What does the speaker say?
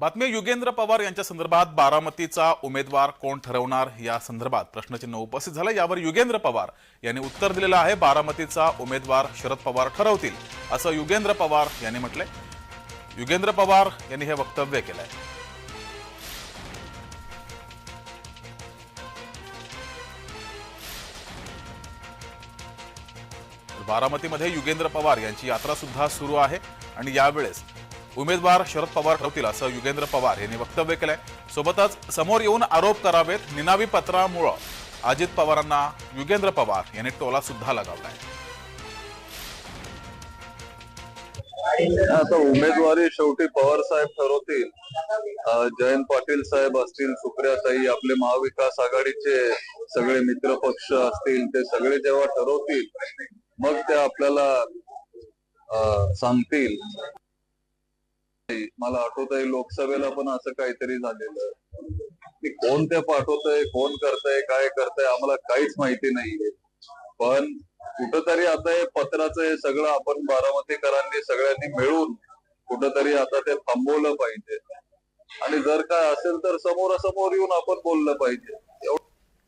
बातमी युगेंद्र पवार यांच्या संदर्भात बारामतीचा उमेदवार कोण ठरवणार या संदर्भात प्रश्नचिन्ह उपस्थित झालं. यावर युगेंद्र पवार यांनी उत्तर दिलेलं आहे. बारामतीचा उमेदवार शरद पवार ठरवतील असं युगेंद्र पवार यांनी म्हटलंय. युगेंद्र पवार यांनी हे वक्तव्य केलंय. बारामतीमध्ये युगेंद्र पवार यांची यात्रा सुद्धा सुरू आहे आणि यावेळेस उमेदवार शरद पवार ठरवतील असं युगेंद्र पवार यांनी वक्तव्य केलंय. सोबतच समोर येऊन आरोप करावेत निनावी पत्रामुळं. अजित पवारांना युगेंद्र पवार यांनी टोला सुद्धा लगावलाय. आता उमेदवारी शेवटी पवार साहेब ठरवतील. जयंत पाटील साहेब असतील सुप्रियाताई आपले महाविकास आघाडीचे सगळे मित्र पक्ष असतील ते सगळे जेव्हा ठरवतील मग ते आपल्याला सांगतील. मला आठवत आहे लोकसभेला पण असं काहीतरी झालेलं. की कोण ते पाठवतय कोण करतंय काय करतंय आम्हाला काहीच माहिती नाहीये. पण कुठंतरी आता हे पत्राचं हे सगळं आपण बारामतीकरांनी सगळ्यांनी मिळून कुठंतरी आता ते थांबवलं पाहिजे. आणि जर काय असेल तर समोरासमोर येऊन आपण बोललं पाहिजे.